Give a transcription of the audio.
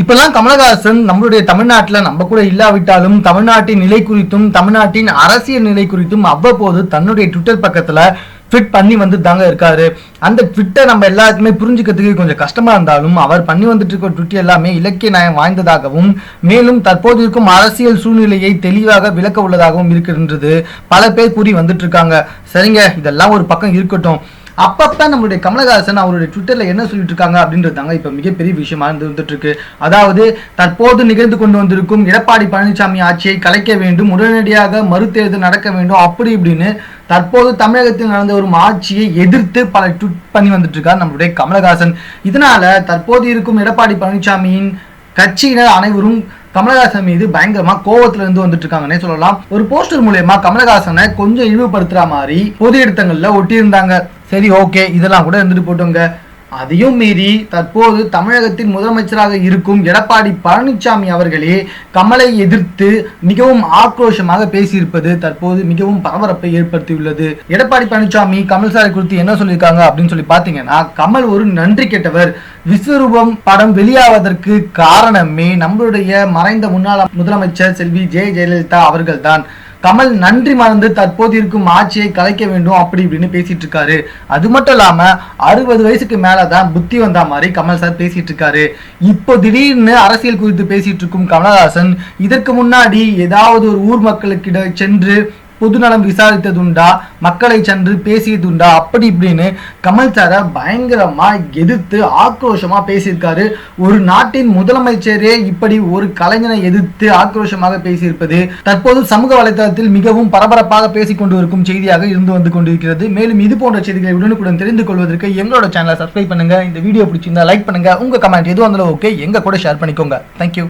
இப்பெல்லாம் கமலஹாசன் நம்மளுடைய தமிழ்நாட்டில் நம்ம கூட இல்லாவிட்டாலும் தமிழ்நாட்டின் நிலை குறித்தும் தமிழ்நாட்டின் அரசியல் நிலை குறித்தும் அவ்வப்போது தன்னுடைய ட்விட்டர் பக்கத்தில் ட்விட் பண்ணி வந்து தாங்க இருக்காரு. அந்த ட்விட்டை நம்ம எல்லாருக்குமே புரிஞ்சுக்கிறதுக்கு கொஞ்சம் கஷ்டமா இருந்தாலும் அவர் பண்ணி வந்துட்டு இருக்க ட்விட் எல்லாமே இலக்கிய நயம் வாய்ந்ததாகவும் மேலும் தற்போது இருக்கும் அரசியல் சூழ்நிலையை தெளிவாக விளக்க உள்ளதாகவும் இருக்கின்றது. பல பேர் கூறி வந்துட்டு இருக்காங்க சரிங்க இதெல்லாம் ஒரு பக்கம் இருக்கட்டும். அப்பப்ப நம்மளுடைய கமலஹாசன் அவருடைய ட்விட்டரில் என்ன சொல்லிட்டு இருக்காங்க அப்படின்றதாங்க இப்போ மிகப்பெரிய விஷயமா இருந்து இருக்கு அதாவது தற்போது நிகழ்ந்து கொண்டு வந்திருக்கும் எடப்பாடி பழனிசாமி ஆட்சியை கலைக்க வேண்டும் உடனடியாக மறுதேர்தல் நடக்க வேண்டும் அப்படி இப்படின்னு தற்போது தமிழகத்தில் நடந்த வரும் ஆட்சியை எதிர்த்து பல ட்விட் பண்ணி வந்துட்டு இருக்கார் நம்மளுடைய கமலஹாசன். இதனால தற்போது இருக்கும் எடப்பாடி பழனிசாமியின் கட்சியினர் அனைவரும் கமலஹாசன் மீது பயங்கரமா கோவத்துல இருந்து வந்துட்டு இருக்காங்கன்னே சொல்லலாம். ஒரு போஸ்டர் மூலயமா கமலஹாசனை கொஞ்சம் இழிவுபடுத்துற மாதிரி பொது இடத்தங்கள்ல ஒட்டியிருந்தாங்க. சரி ஓகே இதெல்லாம் கூட இருந்துட்டு போட்டுங்க. அதையும் மீறி தற்போது தமிழகத்தின் முதலமைச்சராக இருக்கும் எடப்பாடி பழனிசாமி அவர்களே கமலை எதிர்த்து மிகவும் ஆக்ரோஷமாக பேசியிருப்பது தற்போது மிகவும் பரபரப்பை ஏற்படுத்தியுள்ளது. எடப்பாடி பழனிசாமி கமல் சாரை குறித்து என்ன சொல்லியிருக்காங்க அப்படின்னு சொல்லி பார்த்தீங்கன்னா கமல் ஒரு நன்றி கெட்டவர். விஸ்வரூபம் படம் வெளியாவதற்கு காரணமே நம்மளுடைய மறைந்த முன்னாள் முதலமைச்சர் செல்வி ஜெய ஜெயலலிதா அவர்கள்தான். கமல் நன்றி மறந்து தற்போது இருக்கும் ஆட்சியை கலைக்க வேண்டும் அப்படி இப்படின்னு பேசிட்டு இருக்காரு. அது மட்டும் இல்லாம அறுபது வயசுக்கு மேலதான் புத்தி வந்தா மாதிரி கமல் சார் பேசிட்டு இருக்காரு. இப்போ திடீர்னு அரசியல் குறித்து பேசிட்டு இருக்கும் கமலஹாசன் இதற்கு முன்னாடி ஏதாவது ஒரு ஊர் மக்களுக்கிட சென்று பொதுநலம் விசாரித்ததுண்டா? மக்களை சென்று பேசியதுண்டா? அப்படி இப்படின்னு கமல் சாரை பயங்கரமா எதிர்த்து ஆக்ரோஷமா பேசியிருக்காரு. ஒரு நாட்டின் முதலமைச்சரே இப்படி ஒரு கலைஞனை எதிர்த்து ஆக்ரோஷமாக பேசியிருப்பது தற்போது சமூக வலைதளத்தில் மிகவும் பரபரப்பாக பேசிக்கொண்டு இருக்கும் செய்தியாக இருந்து வந்து கொண்டிருக்கிறது. மேலும் இது போன்ற செய்திகளை உடனுக்குடன் தெரிந்து கொள்வதற்கு எங்களோட சேனலை சப்ஸ்கிரைப் பண்ணுங்க. இந்த வீடியோ பிடிச்சிருந்தா லைக் பண்ணுங்க. உங்க கமெண்ட் எதுவும் இருந்தாலும் ஓகே எங்க கூட ஷேர் பண்ணிக்கோங்க. தேங்க்யூ